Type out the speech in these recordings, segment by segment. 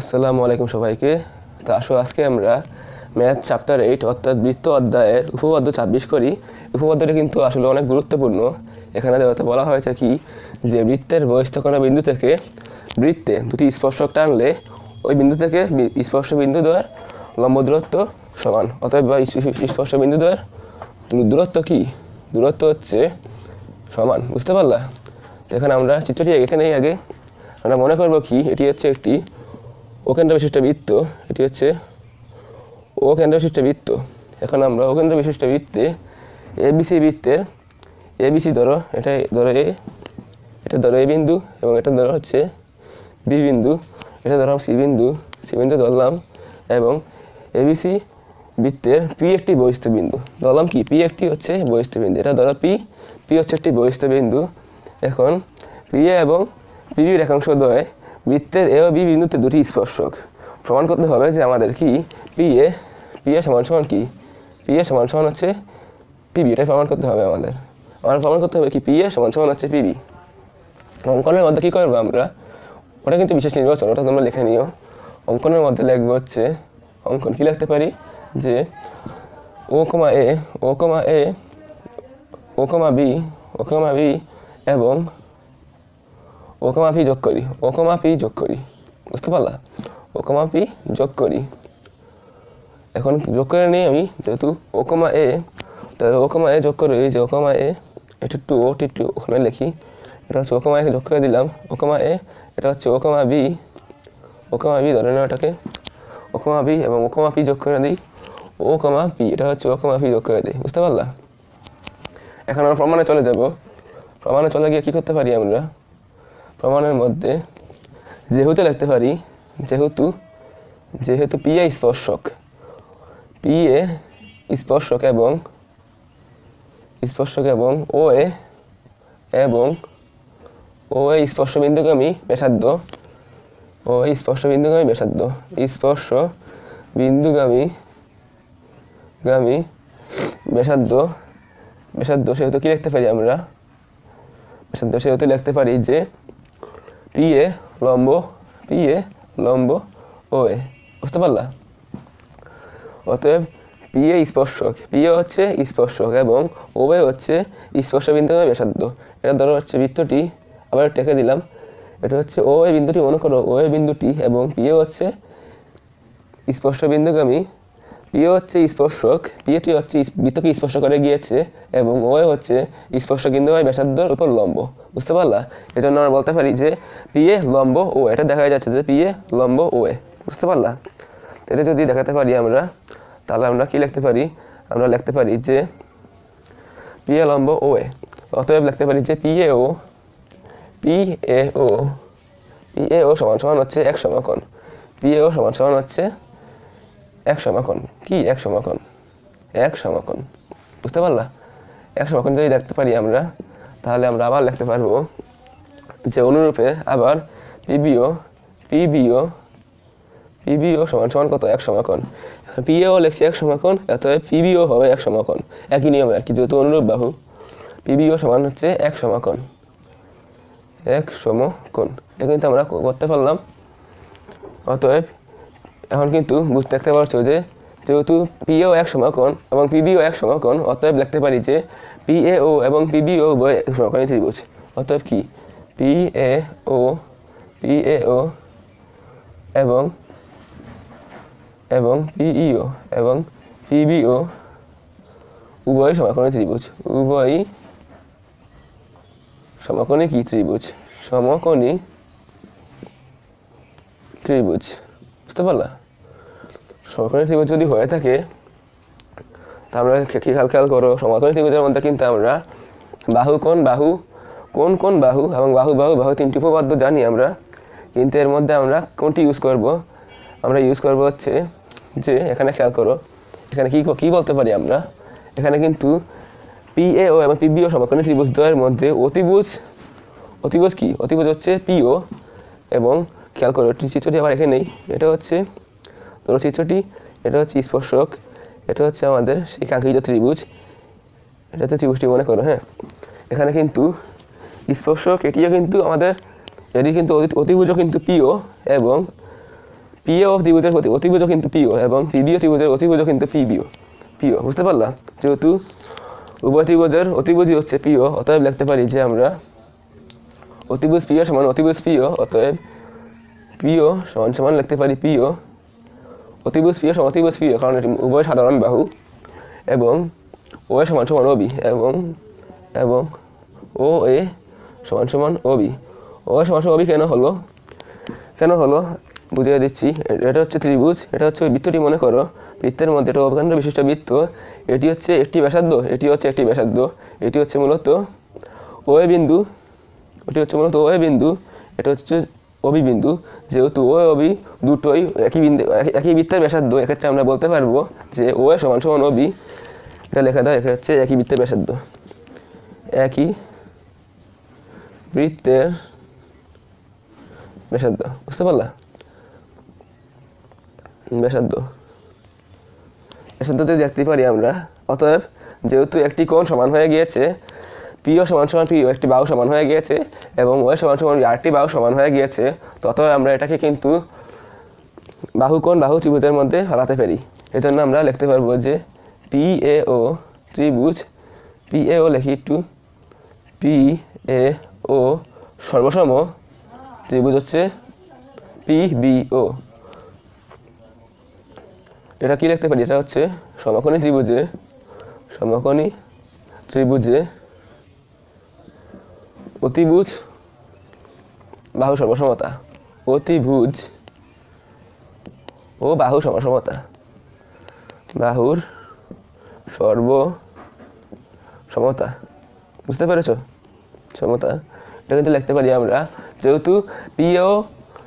আসসালামু আলাইকুম সবাইকে। তো আসো, আজকে আমরা ম্যাথ চ্যাপ্টার এইট অর্থাৎ বৃত্ত অধ্যায়ের উপপাদ্য ছাব্বিশ করি। উপপাদ্যটা কিন্তু আসলে অনেক গুরুত্বপূর্ণ। এখানে দেওয়াতে বলা হয়েছে কি, যে বৃত্তের বহিস্থকোণ বিন্দু থেকে বৃত্তে দুটি স্পর্শক টানলে ওই বিন্দু থেকে স্পর্শ বিন্দু দ্বয়ের লম্ব দূরত্ব সমান। অতএব স্পর্শ বিন্দু দ্বয়ের দূরত্ব কি? দূরত্ব হচ্ছে সমান। বুঝতে পারলা? তো এখানে আমরা চিত্রটি এখানেই আগে আমরা মনে করব কি, এটি হচ্ছে একটি ও কেন্দ্র বিশিষ্ট বৃত্ত, এটি হচ্ছে ও কেন্দ্র বিশিষ্ট বৃত্ত। এখন আমরা ও কেন্দ্র বিশিষ্ট বৃত্তে এবিসি বৃত্তের এবিসি ধরো এটা ধরো এ, এটা ধরো এ বিন্দু এবং এটা ধরো হচ্ছে বি বিন্দু, এটা ধরো সি বিন্দু সি বিন্দু ধরলাম এবং এবিসি বৃত্তের পি একটি বহিস্থ বিন্দু। ধরলাম কি? পি একটি হচ্ছে বহিস্থ বিন্দু, এটা ধরো পি পি হচ্ছে একটি বহিস্থ বিন্দু। এখন পি এ এবং পিবি রেখাংশ দ্বয় বৃত্তের এ ও বি বিন্দুতে দুটি স্পর্শক। প্রমাণ করতে হবে যে আমাদের কি? পি এ পি এ সমান সমান কি? পি এ সমান সমান হচ্ছে পিবি এটাই প্রমাণ করতে হবে আমাদের। আমাদের প্রমাণ করতে হবে কি? পি এ সমান সমান হচ্ছে পিবি অঙ্কনের মধ্যে কী করব আমরা? ওটা কিন্তু বিশেষ নির্বাচন, ওটা তোমরা লিখে নিও। অঙ্কনের মধ্যে লিখব হচ্ছে, অঙ্কন কী লিখতে পারি? যে ও কমা এ ও কমা এ ও কমা বি ও কমা বি এবং ও কমা পি যোগ করি ও কমা পি যোগ করি, বুঝতে পারলা? ও কমা পি যোগ করি। এখন যোগ করে নিই আমি যেহেতু ও কমা এ, তাহলে ও কমা এ যোগ করে এই যে ও কমা এ, এটা টু ও, টি টু ওখানে লিখি। এটা হচ্ছে ও কমা এ যোগ করে দিলাম। ওকমা এ, এটা হচ্ছে ও কমা বি। ও কমা বি ধরে নাও এটাকে। ও কমা বি এবং ও কমা পি যোগ করে দিই। ও কমা পি, এটা হচ্ছে ও কমা পি যোগ করে দিই। বুঝতে পারলা? এখন আমরা প্রমাণে চলে যাব। প্রমাণে চলে গিয়ে কী করতে পারি আমরা? প্রমাণের মধ্যে যেহেতু লিখতে পারি, যেহেতু যেহেতু পি এ স্পর্শক পি এ স্পর্শক এবং স্পর্শক এবং ও এ এবং ও এ স্পর্শ বিন্দুগামী ব্যাসার্ধ ও এ স্পর্শ বিন্দুগামী ব্যাসার্ধ স্পর্শ বিন্দুগামী গামী ব্যাসার্ধ ব্যাসার্ধ সেহেতু কী লিখতে পারি আমরা? ব্যাসার্ধ সেহেতু লিখতে পারি যে পি এ লম্ব পি এ লম্ব ও বুঝতে পারলা? অতএব পি এ স্পর্শক। পি এ হচ্ছে স্পর্শক এবং ও এ হচ্ছে স্পর্শ বিন্দু ব্যাসার্ধ। এটা ধরো হচ্ছে বৃত্তটি, আবার টেকে দিলাম। এটা হচ্ছে ও এ বিন্দুটি, মনে করো ও বিন্দুটি এবং পি এ হচ্ছে স্পর্শ বিন্দুগামী পি এ হচ্ছে স্পর্শক পি এটি হচ্ছে বৃত্তকে স্পর্শ করে গিয়েছে এবং ও হচ্ছে স্পর্শ কিন্তু হয় ব্যাসার্ধর উপর লম্ব। বুঝতে পারলা? এজন্য আমরা বলতে পারি যে পি এ লম্ব ও এটা দেখা যাচ্ছে যে পি এ লম্ব ও এ বুঝতে পারলা? এটা যদি দেখাতে পারি আমরা, তাহলে আমরা কি লিখতে পারি? আমরা লিখতে পারি যে পি এ লম্ব ও এ অতএব লিখতে পারি যে P A O P A O P A O সমান সমান হচ্ছে এক সমাকোণ। পি এ ও সমান সমান হচ্ছে এক সমাকোণ কি এক সমাকোণ এক সমাকোণ বুঝতে পারলা? এক সমাকোণ যদি দেখতে পারি আমরা, তাহলে আমরা আবার লিখতে পারব যে অনুরূপে আবার পিবিও পিবিও পিবিও সমান সমান কত? এক সমাকোণ এখন পিএও লিখছি এক সমাকোণ অতএব পিবিও হবে এক সমাকোণ একই নিয়মে আর কি, যেহেতু অনুরূপ বাহু, পিবিও সমান হচ্ছে এক সমাকোণ এক সমকোণ। এটা কিন্তু আমরা করতে পারলাম। অতএব এখন কিন্তু বুঝতে দেখতে পারছ যে যেহেতু পিএও এক সমাকোণ এবং পিবিও এক সমাকোণ অতএব লিখতে পারি যে পিএও এবং পিবিও উভয় সমাকোণী ত্রিভুজ। অতএব কি? পিএও পিএও এবং এবং পিইও এবং পিবিও উভয় সমাকোণী ত্রিভুজ। উভয়ই সমকোণী কি ত্রিভুজ? সমকোণী ত্রিভুজ। বুঝতে পারলা? সমকোণী ত্রিভুজ যদি হয়ে থাকে তা আমরা খেয়াল খেয়াল করো সমকোণী ত্রিভুজের মধ্যে কিন্তু আমরা বাহু কোন বাহু কোন কোন বাহু এবং বাহু বাহু বাহু তিনটি উপপাদ্য জানি আমরা, কিন্তু এর মধ্যে আমরা কোনটি ইউজ করব? আমরা ইউজ করব হচ্ছে যে, এখানে খেয়াল করো, এখানে কী কী বলতে পারি আমরা? এখানে কিন্তু পিএও এবং পিবিও সমকোণী ত্রিভুজ দ্বয়ের মধ্যে অতিভুজ অতিভুজ কি? অতিভুজ হচ্ছে পিও এবং খেয়াল করো চিত্রটি আবার এখানে নেই। এটা হচ্ছে ধরো চিত্রটি, এটা হচ্ছে স্পর্শক, এটা হচ্ছে আমাদের সেই কাঙ্ক্ষিত ত্রিভুজ, এটা হচ্ছে ত্রিভুজটি মনে করো হ্যাঁ? এখানে কিন্তু স্পর্শক, এটিও কিন্তু আমাদের, এটি কিন্তু অতি- অতিভুজও কিন্তু পিও এবং পিও ত্রিভুজের প্রতি অতিভুজ কিন্তু পিও এবং পিবিও ত্রিভুজের অতিভুজ কিন্তু পিবিও পিও বুঝতে পারলা? যেহেতু উভয় ত্রিভুজের অতিভুজই হচ্ছে পিও অতএব লিখতে পারি যে আমরা অতিভুজ পিও সমান অতিভুজ পিও অতএব পিও সমান সমান লিখতে পারি প্রিয় পিও সমান অতিভুজ পিও কারণ এটি উভয় সাধারণ বাহু, এবং ও এ সমান সমান ওবি এবং এবং ও এ সমান সমান ওবি ও এ সমান সমান ওবি কেন হলো? কেন হলো? বুঝিয়ে দিচ্ছি। এটা হচ্ছে ত্রিভুজ, এটা হচ্ছে ওই বৃত্তটি, মনে করো। বৃত্তের মধ্যে এটা অবকেন্দ্র বিশিষ্ট বৃত্ত। এটি হচ্ছে একটি ব্যাসার্ধ, এটি হচ্ছে একটি ব্যাসার্ধ, এটি হচ্ছে মূলত ও এ বিন্দু, এটি হচ্ছে মূলত ও এ বিন্দু, এটা হচ্ছে অবি বিন্দু যেহেতু ও অবি দুটোই একই বিন্দু, একই- বৃত্তের ব্যাসার্ধ, এক্ষেত্রে আমরা বলতে পারব যে ও সমান সমান অবি এটা লেখা দেয় এখানে হচ্ছে একই বৃত্তের ব্যাসার্ধ। একই বৃত্তের ব্যাসার্ধ, বুঝতে পারলা? ব্যাসার্ধ। ব্যাসার্ধতে দেখতে পারি আমরা, অতএব যেহেতু একটি কোণ সমান হয়ে গিয়েছে পিও সমান সমান পিও একটি বাহু সমান হয়ে গিয়েছে এবং ওয়ে সমান সমান আরটি বাহু সমান হয়ে গিয়েছে। ততএব আমরা এটাকে কিন্তু বাহু কোণ বাহু ত্রিভুজের মধ্যে ফেলাতে পারি। এজন্য আমরা লিখতে পারব যে পি এ ও ত্রিভুজ পি এ ও লিখি একটু। পি এ ও সর্বসম ত্রিভুজ হচ্ছে পি বি ও এটা কি লিখতে পারি? এটা হচ্ছে সমকোণী ত্রিভুজে সমকোণী ত্রিভুজে অতিভুজ, বাহু সর্বসমতা। অতিভুজ ও বাহু সমসমতা বাহুর সর্ব সমতা বুঝতে পেরেছ? সমতা। এটা কিন্তু লিখতে পারি আমরা, যেহেতু পিও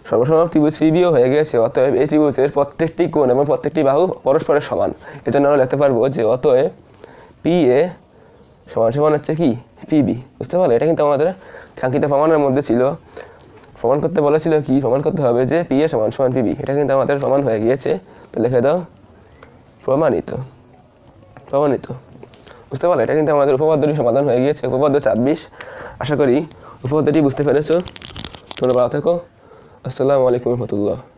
সর্বসম ত্রিভুজ পিবিও হয়ে গেছে, অতএব এই ত্রিভুজের প্রত্যেকটি কোণ এবং প্রত্যেকটি বাহু পরস্পরের সমান। এজন্য আমরা লিখতে পারব যে অতএব পি এ সমান সমান হচ্ছে কি পিবি বুঝতে পারলে? এটা কিন্তু আমাদের কাঙ্ক্ষিত প্রমাণের মধ্যে ছিল। প্রমাণ করতে বলেছিল কি? প্রমাণ করতে হবে যে পি এ সমান সমান পিবি এটা কিন্তু আমাদের প্রমাণ হয়ে গিয়েছে। তো লিখে দাও। প্রমাণিত। প্রমাণিত। বুঝতে পারলে? এটা কিন্তু আমাদের উপপাদ্যটি সমাধান হয়ে গিয়েছে। উপপাদ্য ছাব্বিশ। আশা করি উপপাদ্যটি বুঝতে পেরেছ। তোমরা ভালো থেকো। আসসালামু আলাইকুম রহমতুল্লাহ।